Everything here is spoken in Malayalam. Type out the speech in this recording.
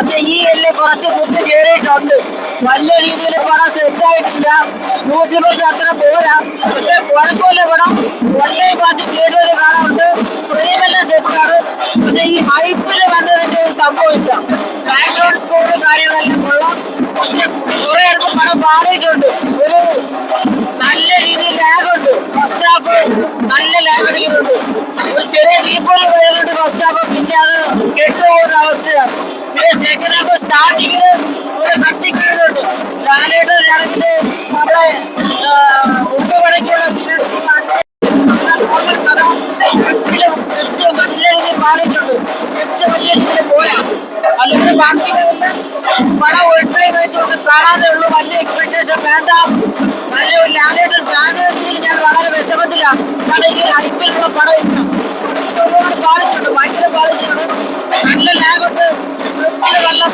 പക്ഷെ ഈ എല്ല് കുറച്ച് കുത്തി കയറിയിട്ടുണ്ട്. വലിയ രീതിയിൽ പണം സെറ്റ് ആയിട്ടില്ല. ലൂസിഫറിന്റെ അത്ര പോരാ. പക്ഷെ കുഴപ്പമില്ല പണം വലിയ കുറച്ച് കയറിയൊരു കാണാറുണ്ട്. ഫ്രെയിമെല്ലാം സെറ്റാണ് പക്ഷെ ഈ ഹൈപ്പിൽ വന്നതിന്റെ ഒരു സംഭവമില്ല ബാക്ക്ഗ്രൗണ്ട് സ്കോറും കാര്യങ്ങളെല്ലാം കൊള്ളാം. പക്ഷെ കുറെ അടുത്ത് പണം മാറിയിട്ടുണ്ട്. ഒരു നല്ല രീതിയിൽ ലാഗുണ്ട് ഫസ്റ്റ് ഹാഫ് നല്ല ലാഗ് അടിക്കുന്നുണ്ട്. ഒരു ചെറിയ ഡീപ്പോയിൽ വരുന്നുണ്ട് ഫസ്റ്റ് ഹാഫ് പിന്നെ അത് കെട്ടുപോകുന്ന അവസ്ഥയാണ്. സെക്കൻഡ് ഹാഫ് സ്റ്റാർട്ടിങ് ഒരു കത്തിക്കുന്നുണ്ട് ലാലേട്ടൻ ആണെങ്കിൽ ഉപ്പുപടയ്ക്കുള്ള നല്ല രീതിയിൽ മാറിയിട്ടുണ്ട് ഏറ്റവും വലിയ രീതിയിൽ പോരാ. അല്ലെങ്കിൽ ബാക്കി പണം ഒഴിപ്പായി വെച്ചുകൊണ്ട് കാണാതെ ഉള്ളൂ. വലിയ എക്സ്പെക്ടേഷൻ വേണ്ട. നല്ല ഒരു ലാലേട്ടൻ ഫാനുകളിൽ ഞാൻ വളരെ വിഷമത്തിലാണ് കാരണം ഈ ഐപ്പിലുള്ള പണം ഇല്ല.